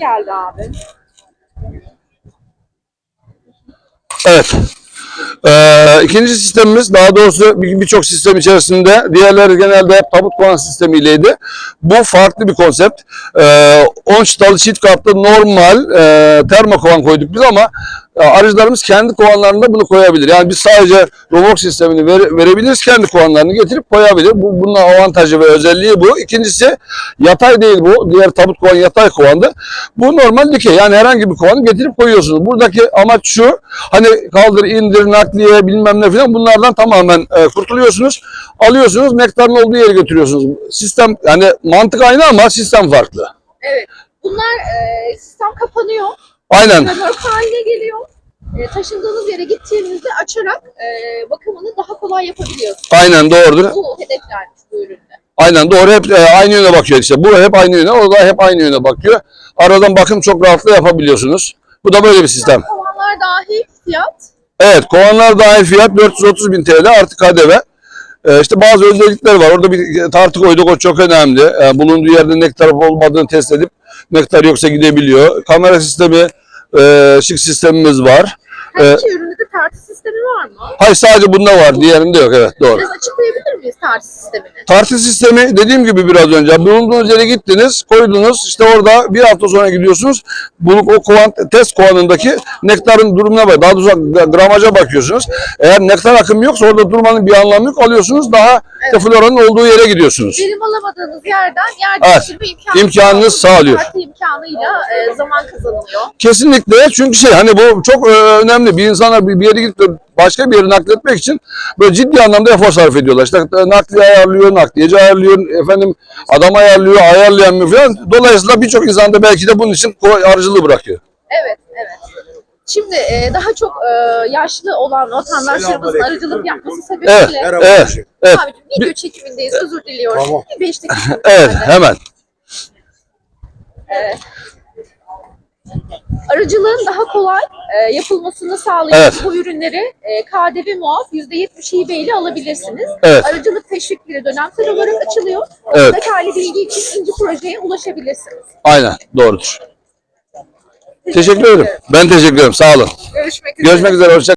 Geldi abi. Evet. Ee, ikinci sistemimiz daha doğrusu bir- birçok sistem içerisinde diğerleri genelde hep tabut kovan sistemiyleydi. Bu farklı bir konsept. Ee, 10 çıtalı çift katlı normal e, termo kovan koyduk biz ama arıcılarımız kendi kovanlarında bunu koyabilir. Yani biz sadece Rovox sistemini vere- verebiliriz. Kendi kovanlarını getirip koyabilir. Bu, bunun avantajı ve özelliği bu. İkincisi yatay değil bu. Diğer tabut kovan yatay kovandı. Bu normal dikey. Yani herhangi bir kovanı getirip koyuyorsunuz. Buradaki amaç şu. Hani kaldır, indir, nakliye bilmem ne falan bunlardan tamamen e, kurtuluyorsunuz. Alıyorsunuz, nektarın olduğu yere götürüyorsunuz. Sistem yani mantık aynı ama sistem farklı. Evet. Bunlar e, sistem kapanıyor. Aynen. Römork haline geliyor. E, taşındığınız yere gittiğinizde açarak e, bakımını daha kolay yapabiliyorsunuz. Aynen doğrudur. Bu hedeflenmiş bu üründe. Aynen doğru hep e, aynı yöne bakıyor işte. Bu hep aynı yöne, o da hep aynı yöne bakıyor. Aradan bakım çok rahatlıkla yapabiliyorsunuz. Bu da böyle bir sistem. Kovanlar dahil fiyat. Evet kovanlar dahil fiyat 430 bin TL artı KDV. Ee, işte bazı özellikler var. Orada bir tartı koyduk o çok önemli. Ee, bulunduğu yerde nektar olmadığını test edip nektar yoksa gidebiliyor. Kamera sistemi, e, ışık sistemimiz var. Her Ee, iki üründe de tartı sistemi var mı? Hayır sadece bunda var. Diğerinde yok. Evet doğru. Biraz açıklayabilir tartı sistemini? Tartı sistemi dediğim gibi biraz önce bulunduğunuz yere gittiniz, koydunuz. işte orada bir hafta sonra gidiyorsunuz. Buluk o kovan, test kovanındaki nektarın durumuna bak. Daha doğrusu gramaja bakıyorsunuz. Eğer nektar akımı yoksa orada durmanın bir anlamı yok. Alıyorsunuz daha işte floranın olduğu yere gidiyorsunuz. Verim alamadığınız yerden yer Evet, değiştirme imkanı imkanınız sağlıyor. Tartı imkanıyla e, zaman kazanılıyor. Kesinlikle çünkü şey hani bu çok e, önemli. Bir insana bir bir yere gidip başka bir yere nakletmek için böyle ciddi anlamda efor sarf ediyorlar. İşte e, nakliye ayarlıyor, nakliyeci ayarlıyor, efendim adam ayarlıyor, ayarlayamıyor falan. Dolayısıyla birçok insan da belki de bunun için arıcılığı bırakıyor. Evet, evet. Şimdi e, daha çok e, yaşlı olan vatandaşlarımızın arıcılık yapması sebebiyle Evet, evet, evet. Abi, video çekimindeyiz. Özür diliyorum. Tamam. Bir beş dakika. Evet, hemen. Arıcılığın daha kolay e, yapılmasını sağlayan Evet. bu ürünleri e, KDV muaf %70 hibe ile alabilirsiniz. Evet. Arıcılık teşvikleri dönemsel olarak açılıyor. Evet. Detaylı bilgi için ikinci projeye ulaşabilirsiniz. Aynen, doğrudur. Teşekkür ederim. Ben teşekkür ederim. Sağ olun. Görüşmek üzere. Görüşmek üzere. Hoşça